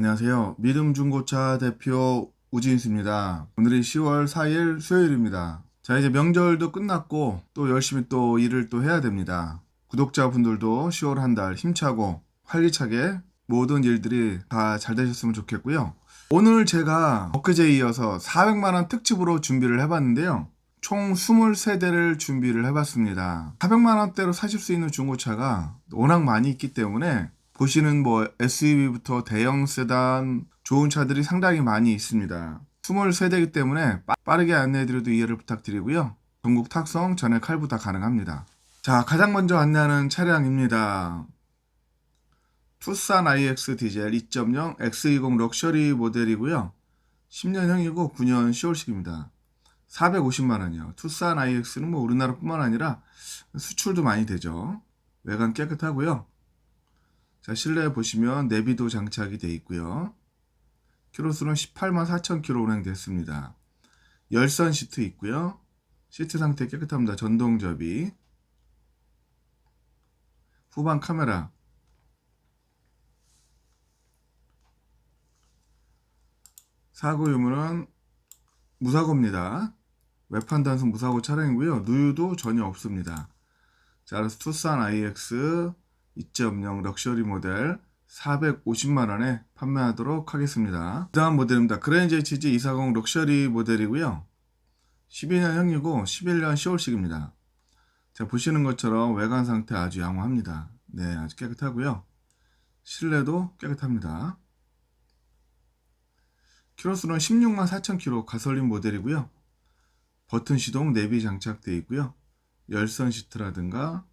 안녕하세요. 믿음 중고차 대표 우진수입니다. 오늘이 10월 4일 수요일입니다. 자, 이제 명절도 끝났고 또 열심히 또 일을 또 해야 됩니다. 구독자분들도 10월 한 달 힘차고 활기차게 모든 일들이 다 잘 되셨으면 좋겠고요. 오늘 제가 엊그제 이어서 400만원 특집으로 준비를 해봤는데요. 총 23대를 준비를 해봤습니다. 400만원대로 사실 수 있는 중고차가 워낙 많이 있기 때문에 보시는 뭐 SUV부터 대형 세단 좋은 차들이 상당히 많이 있습니다. 23대이기 때문에 빠- 빠르게 안내해드려도 이해를 부탁드리고요. 전국 탁송, 전액 할부 다 가능합니다. 자, 가장 먼저 안내하는 차량입니다. 투싼 IX 디젤 2.0 X20 럭셔리 모델이고요. 10년형이고 9년 10월식입니다. 450만원이요. 투싼 IX는 뭐 우리나라뿐만 아니라 수출도 많이 되죠. 외관 깨끗하고요. 자, 실내에 보시면 내비도 장착이 되어 있고요. 키로수는 18만 4천 킬로 운행됐습니다. 열선 시트 있고요. 시트 상태 깨끗합니다. 전동 접이. 후방 카메라. 사고 유무는 무사고입니다. 외판 단순 무사고 차량이고요. 누유도 전혀 없습니다. 자, 그래서 투싼 IX 2.0 럭셔리 모델 450만 원에 판매하도록 하겠습니다. 그 다음 모델입니다. 그랜저 HG 240 럭셔리 모델이고요. 12년형이고 11년 10월식입니다. 자, 보시는 것처럼 외관 상태 아주 양호합니다. 네, 아주 깨끗하고요. 실내도 깨끗합니다. 키로수는 16만 4천 킬로 가솔린 모델이고요. 버튼 시동 내비 장착되어 있고요. 열선 시트라든가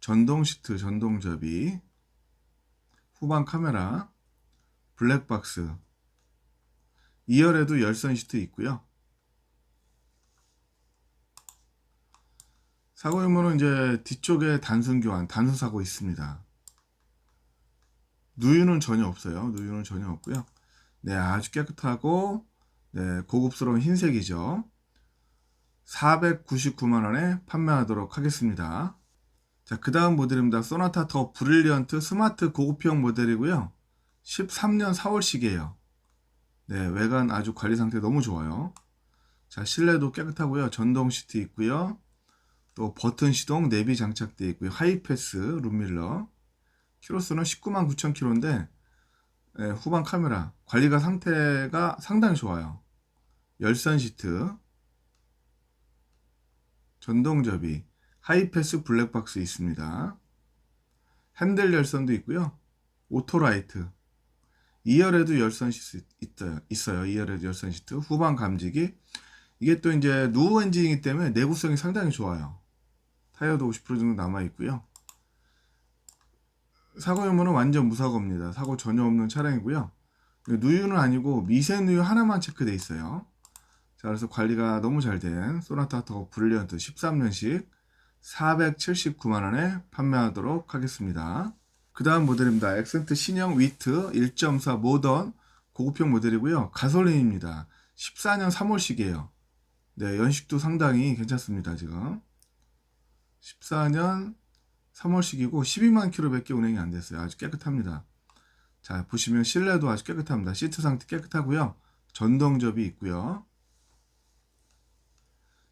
전동 시트, 전동 접이, 후방 카메라, 블랙박스, 2열에도 열선 시트 있고요. 사고 유무는 이제 뒤쪽에 단순 교환, 단순 사고 있습니다. 누유는 전혀 없어요. 누유는 전혀 없고요. 네, 아주 깨끗하고 네, 고급스러운 흰색이죠. 499만 원에 판매하도록 하겠습니다. 자, 그 다음 모델입니다. 소나타 더 브릴리언트 스마트 고급형 모델이고요. 13년 4월식이에요. 네, 외관 아주 관리 상태 너무 좋아요. 자, 실내도 깨끗하고요. 전동 시트 있고요. 또 버튼 시동 내비 장착되어 있고요. 하이패스 룸밀러. 키로수는 19만 9천 킬로인데 네, 후방 카메라 관리가 상태가 상당히 좋아요. 열선 시트, 전동 접이, 하이패스 블랙박스 있습니다. 핸들 열선도 있고요. 오토라이트. 2열에도 열선 시트 있어요. 있어요. 2열에도 열선 시트. 후방 감지기. 이게 또 이제 누우 엔진이기 때문에 내구성이 상당히 좋아요. 타이어도 50% 정도 남아 있고요. 사고 유무는 완전 무사고입니다. 사고 전혀 없는 차량이고요. 누유는 아니고 미세 누유 하나만 체크돼 있어요. 자, 그래서 관리가 너무 잘 된 소나타 더 브릴리언트 13년식 479만 원에 판매하도록 하겠습니다. 그 다음 모델입니다. 엑센트 신형 위트 1.4 모던 고급형 모델이고요. 가솔린입니다. 14년 3월식이에요. 네, 연식도 상당히 괜찮습니다. 지금 14년 3월식이고 12만 킬로밖에 운행이 안 됐어요. 아주 깨끗합니다. 자, 보시면 실내도 아주 깨끗합니다. 시트 상태 깨끗하고요. 전동접이 있고요.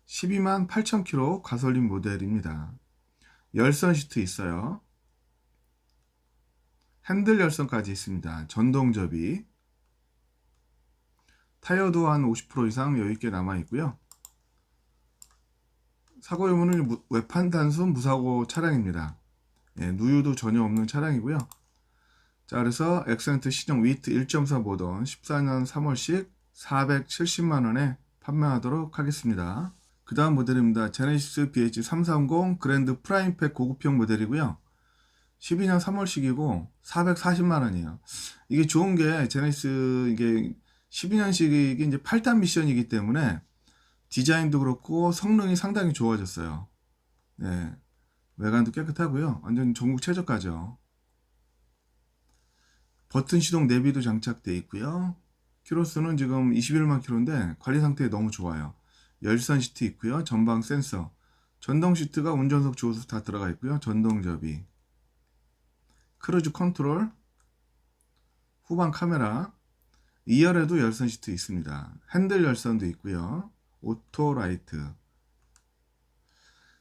12만 8천 킬로 가솔린 모델입니다. 열선 시트 있어요. 핸들 열선까지 있습니다. 전동 접이 타이어도 한 50% 이상 여유있게 남아있고요. 사고 무- 외판 단순 무사고 차량입니다. 예, 누유도 전혀 없는 차량이고요. 자, 그래서 엑센트 시정 위트 1.4 모던 14년 3월식 470만 원에 판매하도록 하겠습니다. 그 다음 모델입니다. 제네시스 BH330 그랜드 프라임팩 고급형 모델이고요. 12년 3월식이고 440만 원이에요. 이게 좋은 게 제네시스 이게 12년식이 이제 8단 미션이기 때문에 디자인도 그렇고 성능이 상당히 좋아졌어요. 네. 외관도 깨끗하고요. 완전 전국 최저가죠. 버튼 시동 내비도 장착되어 있고요. 키로수는 지금 21만 킬로인데 관리 상태 너무 좋아요. 열선 시트 있고요. 전방 센서. 전동 시트가 운전석 조수 다 들어가 있고요. 전동 접이. 크루즈 컨트롤. 후방 카메라 2열에도 열선 시트 있습니다. 핸들 열선도 있고요. 오토 라이트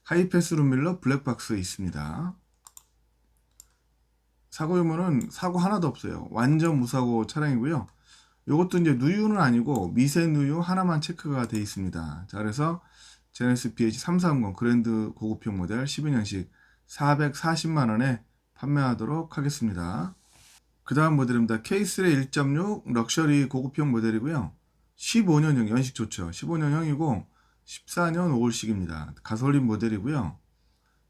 하이패스 룸밀러 블랙박스 있습니다. 사고 유무는 사고 하나도 없어요. 완전 무사고 차량이고요. 이것도 이제 누유는 아니고 미세 누유 하나만 체크가 되어 있습니다. 자, 그래서 제네스 BH 330 그랜드 고급형 모델 12년식 440만 원에 판매하도록 하겠습니다. 그 다음 모델입니다. K3 1.6 럭셔리 고급형 모델이고요. 15년형 연식 좋죠. 15년형이고 14년 5월식입니다. 가솔린 모델이고요.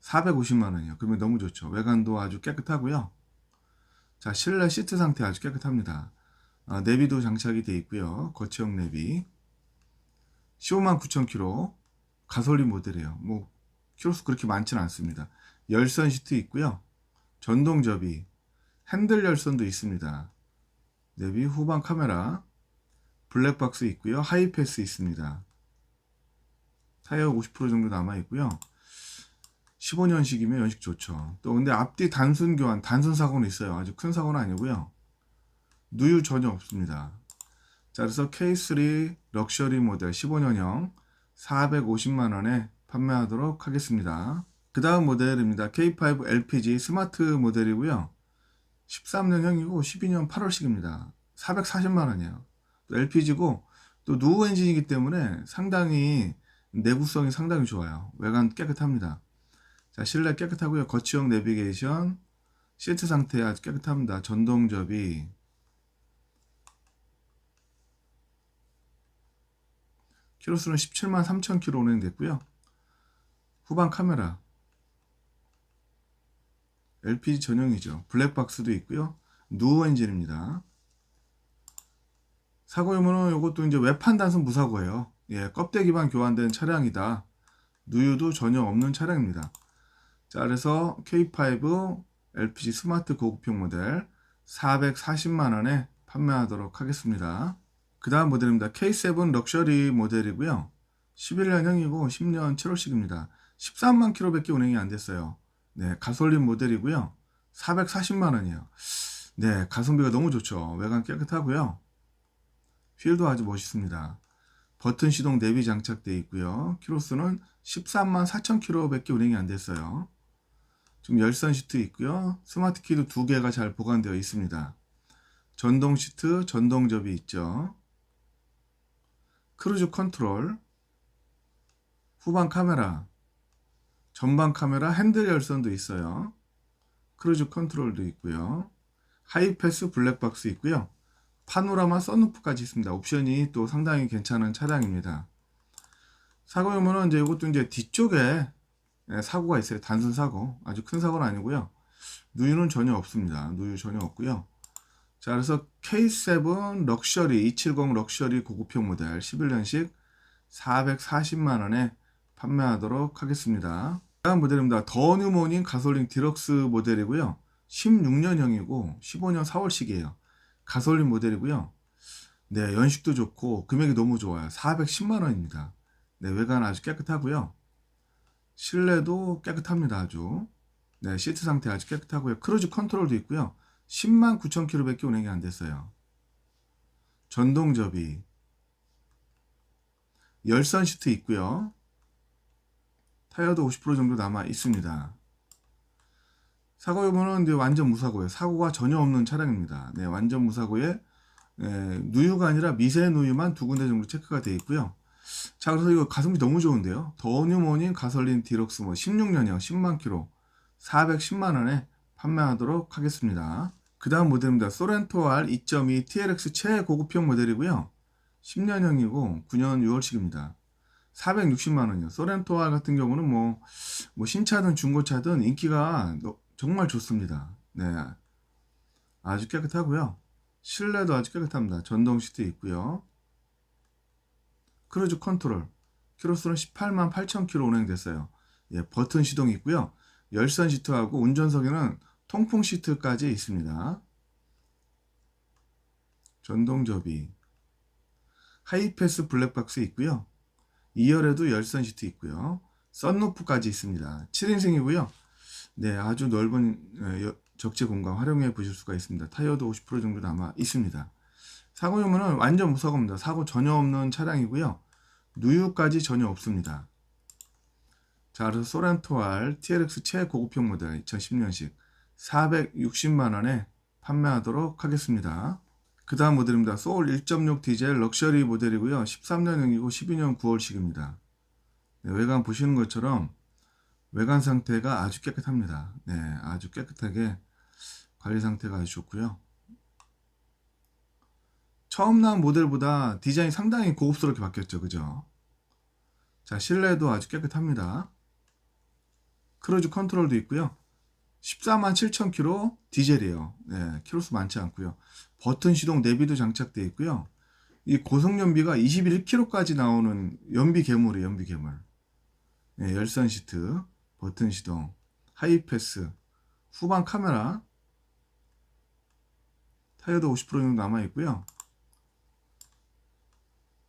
450만 원이요. 그러면 너무 좋죠. 외관도 아주 깨끗하고요. 자, 실내 시트 상태 아주 깨끗합니다. 아, 내비도 장착이 되어 있고요. 거치형 내비. 15만 9천 킬로. 가솔린 모델이에요. 뭐 키로수 그렇게 많지는 않습니다. 열선 시트 있고요. 전동 접이, 핸들 열선도 있습니다. 내비 후방 카메라, 블랙박스 있고요. 하이패스 있습니다. 타이어 50% 정도 남아 있고요. 15년식이면 연식 좋죠. 또 근데 앞뒤 단순 교환, 단순 사고는 있어요. 아주 큰 사고는 아니고요. 누유 전혀 없습니다. 자, 그래서 K3 럭셔리 모델 15년형 450만 원에 판매하도록 하겠습니다. 그 다음 모델입니다. K5 LPG 스마트 모델이고요. 13년형이고 12년 8월식입니다. 440만 원이에요. 또 LPG고 또 누우 엔진이기 때문에 상당히 내구성이 상당히 좋아요. 외관 깨끗합니다. 자, 실내 깨끗하고요. 거치형 내비게이션, 시트 상태 아주 깨끗합니다. 전동 접이 키로수는 17만 3천 킬로 운행됐고요. 후방 카메라 LPG 전용이죠. 블랙박스도 있고요. 누우 엔진입니다. 사고 유무는 이것도 이제 외판 단순 무사고예요. 예, 껍데기만 교환된 차량이다. 누유도 전혀 없는 차량입니다. 자, 그래서 K5 LPG 스마트 고급형 모델 440만 원에 판매하도록 하겠습니다. 그 다음 모델입니다. K7 럭셔리 모델이고요. 11년형이고 10년 7월식입니다. 13만 킬로밖에 운행이 안 됐어요. 네, 가솔린 모델이고요. 440만 원이에요. 네, 가성비가 너무 좋죠. 외관 깨끗하고요. 휠도 아주 멋있습니다. 버튼 시동 내비 장착되어 있고요. 키로수는 13만 4천 킬로밖에 운행이 안 됐어요. 지금 열선 시트 있고요. 스마트 키도 두 개가 잘 보관되어 있습니다. 전동 시트, 전동 접이 있죠. 크루즈 컨트롤, 후방 카메라, 전방 카메라 핸들 열선도 있어요. 크루즈 컨트롤도 있고요. 하이패스 블랙박스 있고요. 파노라마 썬루프까지 있습니다. 옵션이 또 상당히 괜찮은 차량입니다. 사고 유무는 이제 이것도 이제 뒤쪽에 예, 사고가 있어요. 단순 사고. 아주 큰 사고는 아니고요. 누유는 전혀 없습니다. 누유 전혀 없고요. 자, 그래서 K7 럭셔리 270 럭셔리 고급형 모델 11년식 440만 원에 판매하도록 하겠습니다. 다음 모델입니다. 더 뉴모닝 가솔린 디럭스 모델이고요. 16년형이고 15년 4월식이에요. 가솔린 모델이고요. 네, 연식도 좋고 금액이 너무 좋아요. 410만 원입니다. 네, 외관 아주 깨끗하고요. 실내도 깨끗합니다. 아주. 네, 시트 상태 아주 깨끗하고요. 크루즈 컨트롤도 있고요. 10만 9천 킬로밖에 운행이 안 됐어요. 전동 접이 열선 시트 있고요. 타이어도 50% 정도 남아 있습니다. 사고 여부는 이제 완전 무사고예요. 사고가 전혀 없는 차량입니다. 네, 완전 무사고에 네, 누유가 아니라 미세 누유만 두 군데 정도 체크가 되어 있고요. 자, 그래서 이거 가성비 너무 좋은데요. 더뉴모닝 가솔린 디럭스 뭐 16년형 10만 킬로 410만 원에 판매하도록 하겠습니다. 그 다음 모델입니다. 소렌토 R 2.2 TLX 최고급형 모델이고요. 10년형이고 9년 6월식입니다. 460만 원이요. 소렌토 R 같은 경우는 뭐, 뭐 신차든 중고차든 인기가 너- 정말 좋습니다. 네. 아주 깨끗하고요. 실내도 아주 깨끗합니다. 전동 시트 있고요. 크루즈 컨트롤. 키로수는 18만 8천 킬로 운행됐어요. 예, 버튼 시동이 있고요. 열선 시트하고 운전석에는 통풍 시트까지 있습니다. 전동 접이. 하이패스 블랙박스 있고요. 2열에도 열선 시트 있고요. 썬루프까지 있습니다. 7인승이고요. 네, 아주 넓은 예, 여- 적재 공간 활용해 보실 수가 있습니다. 타이어도 50% 정도 남아 있습니다. 사고 유무는 완전 무사고입니다. 사고 전혀 없는 차량이고요. 누유까지 전혀 없습니다. 자, 그래서 소렌토 R TRX 최고급형 모델 2010년식 460만 원에 판매하도록 하겠습니다. 그 다음 모델입니다. 소울 1.6 디젤 럭셔리 모델이고요. 13년형이고 12년 9월식입니다. 네, 외관 보시는 것처럼 외관 상태가 아주 깨끗합니다. 네, 아주 깨끗하게 관리 상태가 아주 좋고요. 처음 나온 모델보다 디자인이 상당히 고급스럽게 바뀌었죠. 그죠? 자, 실내도 아주 깨끗합니다. 크루즈 컨트롤도 있고요. 14만 7천 킬로 디젤이에요. 네, 키로수 많지 않고요. 버튼 시동 내비도 장착되어 있고요. 이 고속 연비가 21km까지 나오는 연비 괴물이에요. 연비 괴물. 네, 열선 시트, 버튼 시동, 하이패스, 후방 카메라, 타이어도 50% 정도 남아 있고요.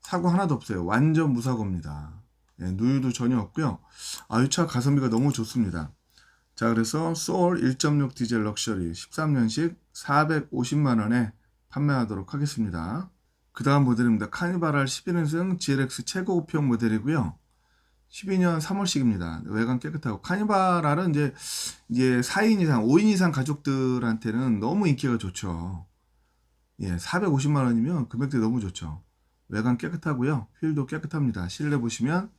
사고 하나도 없어요. 완전 무사고입니다. 네, 누유도 전혀 없고요. 아, 이차 가성비가 너무 좋습니다. 자, 그래서 소울 1.6 디젤 럭셔리 13년식 450만 원에 판매하도록 하겠습니다. 그 다음 모델입니다. 카니발 R 11인승 GLX 최고급형 모델이고요. 12년 3월식입니다. 외관 깨끗하고 카니발 R은 이제 이제 4인 이상, 5인 이상 가족들한테는 너무 인기가 좋죠. 예, 450만 원이면 금액대 너무 좋죠. 외관 깨끗하고요. 휠도 깨끗합니다. 실내 보시면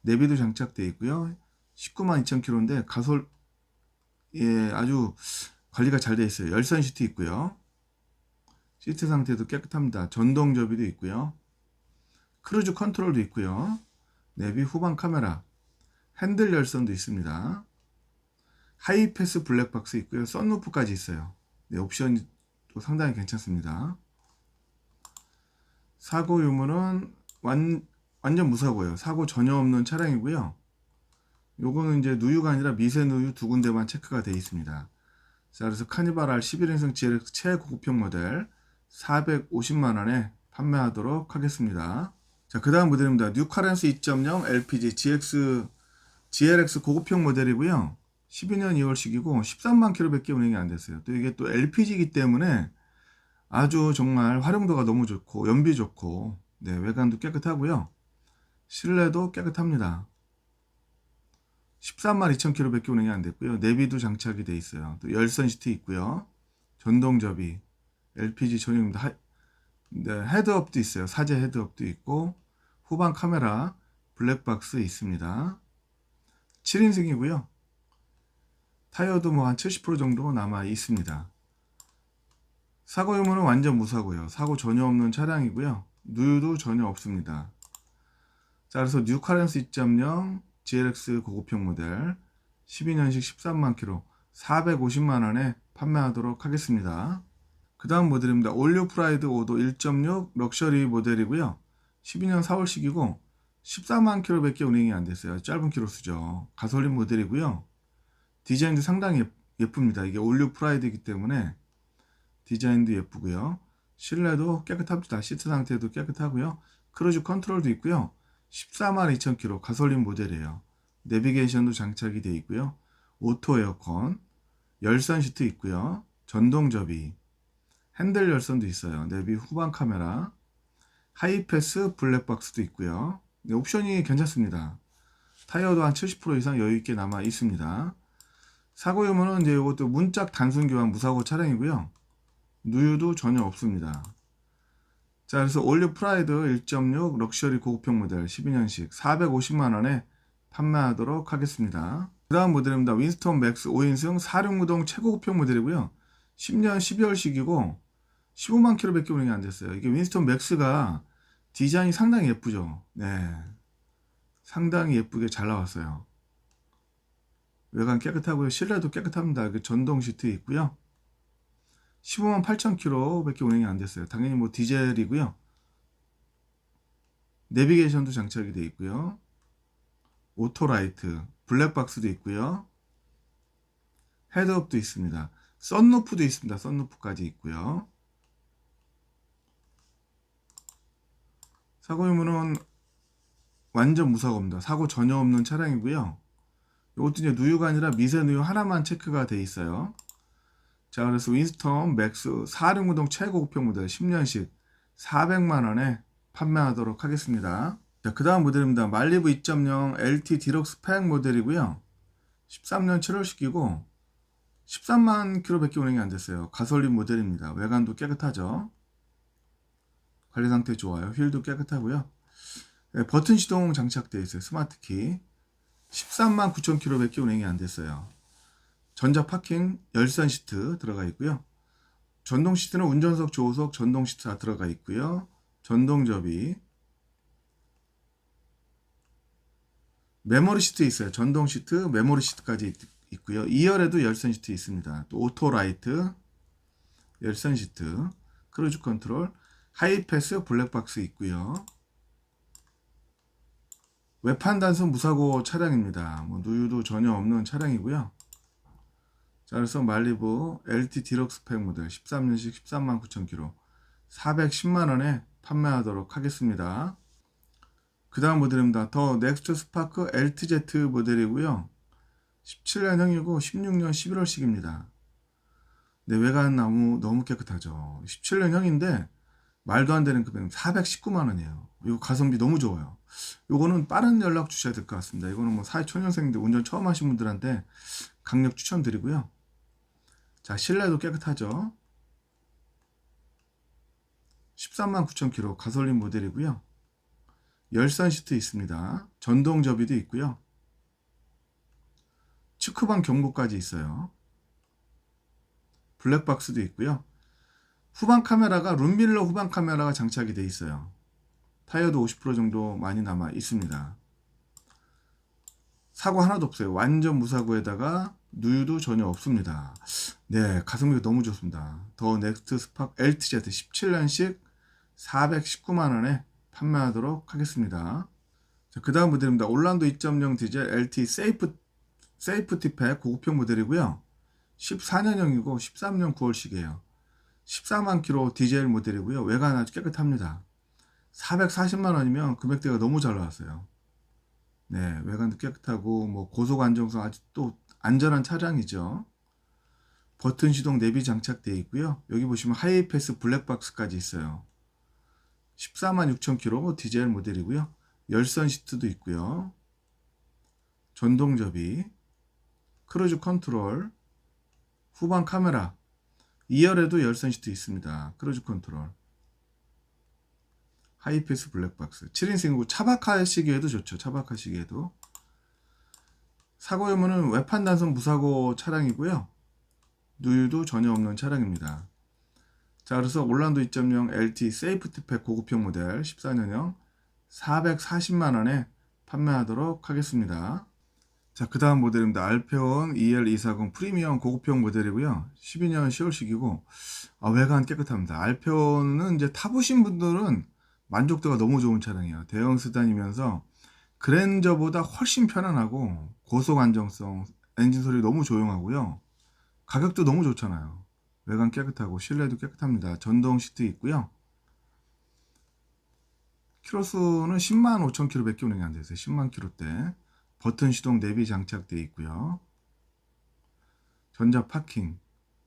내비도 장착되어 있고요. 19만 2천 킬로인데 가솔 예, 아주 관리가 잘 되어 있어요. 열선 시트 있고요. 시트 상태도 깨끗합니다. 전동 접이도 있고요. 크루즈 컨트롤도 있고요. 내비 후방 카메라, 핸들 열선도 있습니다. 하이패스 블랙박스 있고요. 썬루프까지 있어요. 네, 옵션도 상당히 괜찮습니다. 사고 유무는 완, 완전 무사고요. 사고 전혀 없는 차량이고요. 요거는 이제 누유가 아니라 미세 누유 두 군데만 체크가 되어 있습니다. 자, 그래서 카니발 R 11인승 GLX 최고급형 모델 450만 원에 판매하도록 하겠습니다. 자, 그 다음 모델입니다. 뉴카렌스 2.0 LPG GX GLX 고급형 모델이고요. 12년 2월식이고 13만 킬로밖에 운행이 안 됐어요. 또 이게 또 LPG이기 때문에 아주 정말 활용도가 너무 좋고 연비 좋고 네, 외관도 깨끗하고요. 실내도 깨끗합니다. 13만 2천 킬로밖에 운행이 안 됐고요. 내비도 장착이 돼 있어요. 또 열선 시트 있고요. 전동 접이, LPG. 하, 네, 헤드업도 있어요. 사제 헤드업도 있고 후방 카메라, 블랙박스 있습니다. 7인승이고요. 타이어도 뭐 한 70% 정도 남아 있습니다. 사고 유무는 완전 무사고요. 사고 전혀 없는 차량이고요. 누유도 전혀 없습니다. 자, 그래서 뉴카렌스 2.0 GLX 고급형 모델 12년식 13만 킬로 450만 원에 판매하도록 하겠습니다. 그 다음 모델입니다. 올류 프라이드 5도 1.6 럭셔리 모델이고요. 12년 4월식이고 14만 킬로밖에 운행이 안 됐어요. 짧은 키로수죠. 가솔린 모델이고요. 디자인도 상당히 예쁩니다. 이게 올류 프라이드이기 때문에 디자인도 예쁘고요. 실내도 깨끗합니다. 시트 상태도 깨끗하고요. 크루즈 컨트롤도 있고요. 14만 2천 킬로 가솔린 모델이에요. 내비게이션도 장착이 되어 있고요. 오토 에어컨, 열선 시트 있고요. 전동 접이, 핸들 열선도 있어요. 내비 후방 카메라, 하이패스 블랙박스도 있고요. 네, 옵션이 괜찮습니다. 타이어도 한 70% 이상 여유 있게 남아 있습니다. 사고 유무는 이제 이것도 문짝 단순 교환 무사고 차량이고요. 누유도 전혀 없습니다. 자, 그래서 올류 프라이드 1.6 럭셔리 고급형 모델 12년식 450만 원에 판매하도록 하겠습니다. 그 다음 모델입니다. 윈스턴 맥스 5인승 46무동 최고급형 모델이고요. 10년 12월식이고 15만 킬로밖에 운행이 안 됐어요. 이게 윈스턴 맥스가 디자인이 상당히 예쁘죠. 네. 상당히 예쁘게 잘 나왔어요. 외관 깨끗하고요. 실내도 깨끗합니다. 이게 전동 시트 있고요. 15만 8천 킬로밖에 운행이 안 됐어요. 당연히 뭐 디젤이고요. 내비게이션도 장착이 되어 있고요. 오토라이트, 블랙박스도 있고요. 헤드업도 있습니다. 썬루프도 있습니다. 썬루프까지 있고요. 사고 유무는 완전 무사고입니다. 사고 전혀 없는 차량이고요. 이것도 이제 누유가 아니라 미세 누유 하나만 체크가 돼 있어요. 자, 그래서 윈스턴 맥스 4륜구동 최고급형 모델 10년식 400만 원에 판매하도록 하겠습니다. 자, 그 다음 모델입니다. 말리브 2.0 LT 디럭스 파행 모델이고요. 13년 7월식이고 13만 킬로밖에 운행이 안 됐어요. 가솔린 모델입니다. 외관도 깨끗하죠. 관리 상태 좋아요. 휠도 깨끗하고요. 네, 버튼 시동 장착되어 있어요. 스마트 키. 13만 9천 킬로밖에 운행이 안 됐어요. 전자 파킹 열선 시트 들어가 있고요. 전동 시트는 운전석, 조수석 전동 시트 다 들어가 있고요. 전동 접이 메모리 시트 있어요. 전동 시트, 메모리 시트까지 있, 있고요. 2열에도 열선 시트 있습니다. 또 오토 라이트, 열선 시트, 크루즈 컨트롤, 하이패스 블랙박스 있고요. 외판 단순 무사고 차량입니다. 뭐 누유도 전혀 없는 차량이고요. 자, 그래서 말리부 LT 디럭스 팩 모델 13년식 13만 9천 킬로 410만 원에 판매하도록 하겠습니다. 그 다음 모델입니다. 더 넥스트 스파크 LTZ 모델이고요. 17년형이고 16년 11월식입니다. 네, 외관 너무 너무 깨끗하죠. 17년형인데 말도 안 되는 금액 419만 원이에요. 이거 가성비 너무 좋아요. 요거는 빠른 연락 주셔야 될 것 같습니다. 이거는 뭐 사회초년생인데 운전 처음 하신 분들한테 강력 추천드리고요. 자, 실내도 깨끗하죠. 13만 9천 킬로 가솔린 모델이고요. 열선 시트 있습니다. 전동 접이도 있고요. 측후방 경보까지 있어요. 블랙박스도 있고요. 후방 카메라가 룸밀러 후방 카메라가 장착이 되어 있어요. 타이어도 50% 정도 많이 남아 있습니다. 사고 하나도 없어요. 완전 무사고에다가 누유도 전혀 없습니다. 네, 가성비가 너무 좋습니다. 더 넥스트 스팍 LTZ 17년식 419만 원에 판매하도록 하겠습니다. 자, 그 다음 모델입니다. 올란도 2.0 디젤 LT 세이프, 세이프티 팩 고급형 모델이고요. 14년형이고 13년 9월식이에요. 14만 킬로 디젤 모델이고요. 외관 아주 깨끗합니다. 440만 원이면 금액대가 너무 잘 나왔어요. 네, 외관도 깨끗하고 뭐 고속 안정성 아주 또 안전한 차량이죠. 버튼 시동 내비 장착되어 있고요. 여기 보시면 하이패스 블랙박스까지 있어요. 14만 6천 킬로 디젤 모델이고요. 열선 시트도 있고요. 전동 접이, 크루즈 컨트롤, 후방 카메라, 2열에도 열선 시트 있습니다. 크루즈 컨트롤. 하이패스 블랙박스. 7인승이고 차박하시기에도 좋죠. 차박하시기에도. 사고 유무는 외판 단속 무사고 차량이고요. 누유도 전혀 없는 차량입니다. 자, 그래서 올란도 2.0 LT 세이프티팩 고급형 모델 14년형 440만 원에 판매하도록 하겠습니다. 자, 그 다음 모델입니다. 알페온 EL240 프리미엄 고급형 모델이고요. 12년 10월식이고, 아, 외관 깨끗합니다. 알페온은 이제 타보신 분들은 만족도가 너무 좋은 차량이에요. 대형 세단이면서 그랜저보다 훨씬 편안하고 고속 안정성, 엔진 소리 너무 조용하고요. 가격도 너무 좋잖아요. 외관 깨끗하고 실내도 깨끗합니다. 전동 시트 있고요. 키로수는 10만 5천 킬로밖에 운행이 안 됐어요. 10만 킬로대. 버튼 시동 내비 장착되어 있고요. 전자 파킹,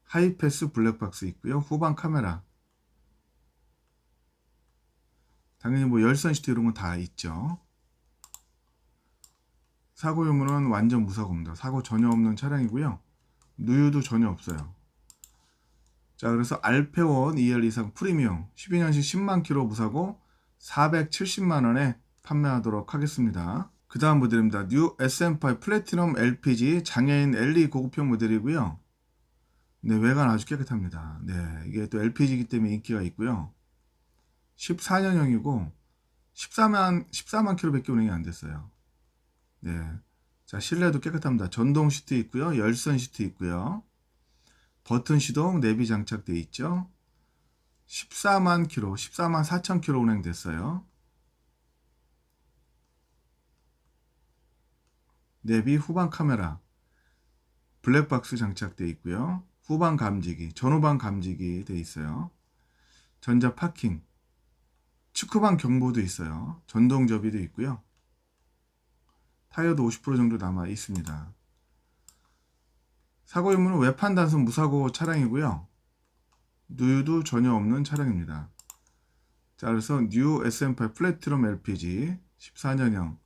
하이패스 블랙박스 있고요. 후방 카메라. 당연히 뭐 열선 시트 이런 건 다 있죠. 사고 유무는 완전 무사고입니다. 사고 전혀 없는 차량이고요. 누유도 전혀 없어요. 자, 그래서 알페원 2열 이상 프리미엄 12년식 10만 킬로 무사고 470만 원에 판매하도록 하겠습니다. 그 다음 모델입니다. 뉴 SM5 플래티넘 LPG 장애인 LE 고급형 모델이고요. 네, 외관 아주 깨끗합니다. 네, 이게 또 LPG이기 때문에 인기가 있고요. 14년형이고 14만 14만 킬로밖에 운행이 안 됐어요. 네. 자, 실내도 깨끗합니다. 전동 시트 있고요. 열선 시트 있고요. 버튼 시동 내비 장착되어 있죠. 14만 킬로, 14만 4천 킬로 운행됐어요. 내비 후방 카메라, 블랙박스 장착되어 있고요. 후방 감지기, 전후방 감지기 되어 있어요. 전자 파킹, 측후방 경보도 있어요. 전동 접이도 있고요. 타이어도 50% 정도 남아 있습니다. 사고 유무는 외판 단속 무사고 차량이고요. 누유도 전혀 없는 차량입니다. 자, 그래서 뉴 SM8 플래티넘 LPG 14년형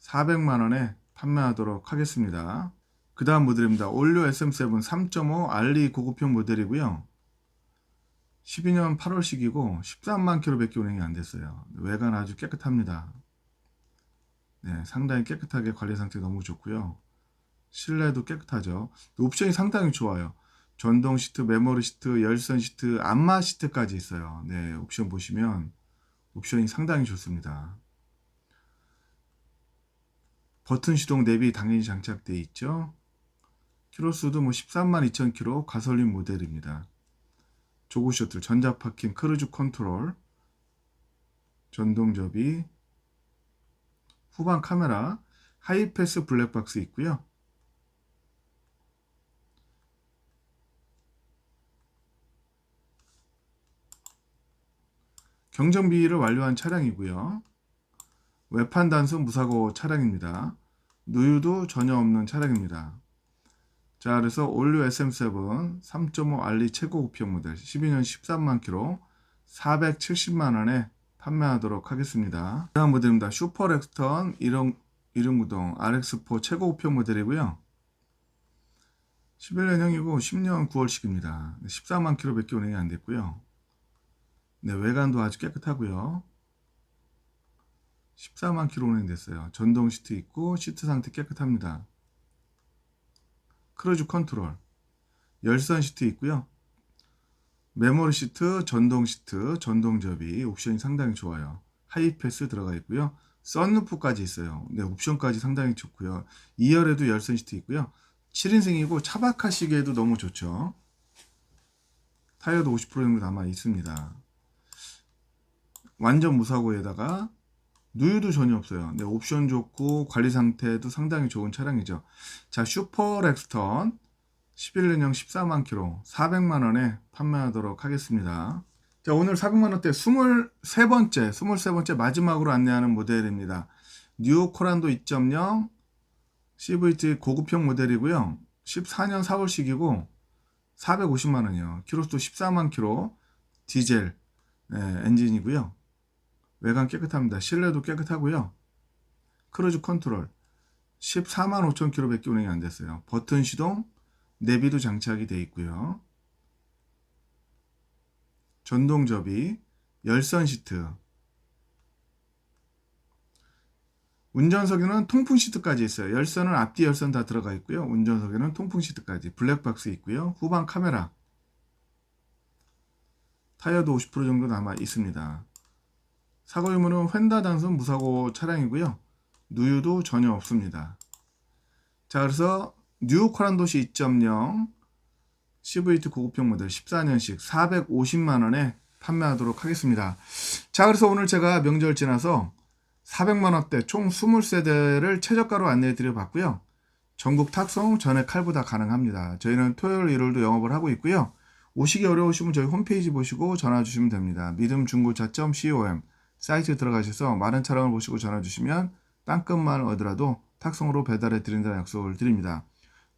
400만 원에 판매하도록 하겠습니다. 그 다음 모델입니다. 올류 SM7 3.5 알리 고급형 모델이고요. 12년 8월식이고 13만 킬로밖에 운행이 안 됐어요. 외관 아주 깨끗합니다. 네, 상당히 깨끗하게 관리 상태 너무 좋고요. 실내도 깨끗하죠. 옵션이 상당히 좋아요. 전동 시트, 메모리 시트, 열선 시트, 안마 시트까지 있어요. 네, 옵션 보시면 옵션이 상당히 좋습니다. 버튼 시동 내비 당연히 장착되어 있죠. 키로수도 뭐 13만 2천 킬로 가솔린 모델입니다. 조고 셔틀, 전자 파킹, 크루즈 컨트롤, 전동 접이, 후방 카메라, 하이패스 블랙박스 있고요. 경정비를 완료한 차량이고요. 외판 단속 무사고 차량입니다. 누유도 전혀 없는 차량입니다. 자, 그래서 올류 SM7 3.5 알리 최고급형 모델 12년 13만 킬로 470만 원에 판매하도록 하겠습니다. 다음 모델입니다. 슈퍼 렉스턴 이름 이름구동 RX4 최고급형 모델이고요. 11년형이고 10년 9월식입니다. 14만 킬로밖에 운행이 안 됐고요. 네, 외관도 아주 깨끗하고요. 14만 킬로 운행됐어요. 전동 시트 있고 시트 상태 깨끗합니다. 크루즈 컨트롤, 열선 시트 있고요. 메모리 시트, 전동 시트, 전동 접이 옵션이 상당히 좋아요. 하이패스 들어가 있고요. 썬루프까지 있어요. 네, 옵션까지 상당히 좋고요. 2열에도 열선 시트 있고요. 7인승이고 차박하시기에도 너무 좋죠. 타이어도 50% 정도 남아 있습니다. 완전 무사고에다가 누유도 전혀 없어요. 네, 옵션 좋고 관리 상태도 상당히 좋은 차량이죠. 자, 슈퍼 렉스턴 11년형 14만 킬로 400만 원에 판매하도록 하겠습니다. 자, 오늘 400만 원대 23번째, 23번째 마지막으로 안내하는 모델입니다. 뉴 코란도 2.0 CVT 고급형 모델이고요. 14년 4월식이고 450만 원이요. 키로수도 14만 킬로 디젤 네, 엔진이고요. 외관 깨끗합니다. 실내도 깨끗하고요. 크루즈 컨트롤 14만 5천 킬로밖에 운행이 안 됐어요. 버튼 시동, 내비도 장착이 되어 있고요. 전동 접이, 열선 시트, 운전석에는 통풍 시트까지 있어요. 열선은 앞뒤 열선 다 들어가 있고요. 운전석에는 통풍 시트까지, 블랙박스 있고요. 후방 카메라, 타이어도 50% 정도 남아 있습니다. 사고 유무는 휀다 단순 무사고 차량이고요. 누유도 전혀 없습니다. 자, 그래서 뉴 코란도시 2.0 CVT 고급형 모델 14년식 450만 원에 판매하도록 하겠습니다. 자, 그래서 오늘 제가 명절 지나서 400만 원대 총 20세대를 최저가로 안내해 드려 봤고요. 전국 탁송 전액 칼부다 가능합니다. 저희는 토요일 일요일도 영업을 하고 있고요. 오시기 어려우시면 저희 홈페이지 보시고 전화 주시면 됩니다. 믿음중고차.com 사이트 들어가셔서 많은 차량을 보시고 전화 주시면 땅끝만 얻으라도 탁송으로 배달해 드린다는 약속을 드립니다.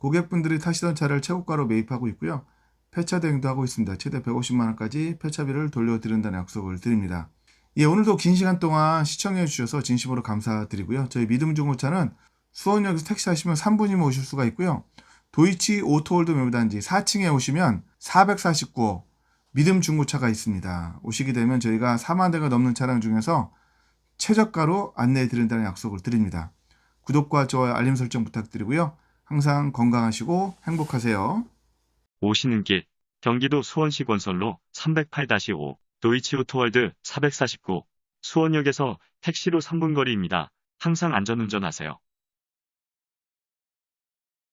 고객분들이 타시던 차를 최고가로 매입하고 있고요. 폐차 대행도 하고 있습니다. 최대 150만 원까지 폐차비를 돌려드린다는 약속을 드립니다. 예, 오늘도 긴 시간 동안 시청해 주셔서 진심으로 감사드리고요. 저희 믿음중고차는 수원역에서 택시 하시면 3분이면 오실 수가 있고요. 도이치 오토월드 매물단지 4층에 오시면 449호 믿음 중고차가 있습니다. 오시게 되면 저희가 4만 대가 넘는 차량 중에서 최저가로 안내해 드린다는 약속을 드립니다. 구독과 좋아요, 알림 설정 부탁드리고요. 항상 건강하시고 행복하세요. 오시는 길 경기도 수원시 건설로 308-5 도이치오토월드 449 수원역에서 택시로 3분 거리입니다. 항상 안전운전하세요.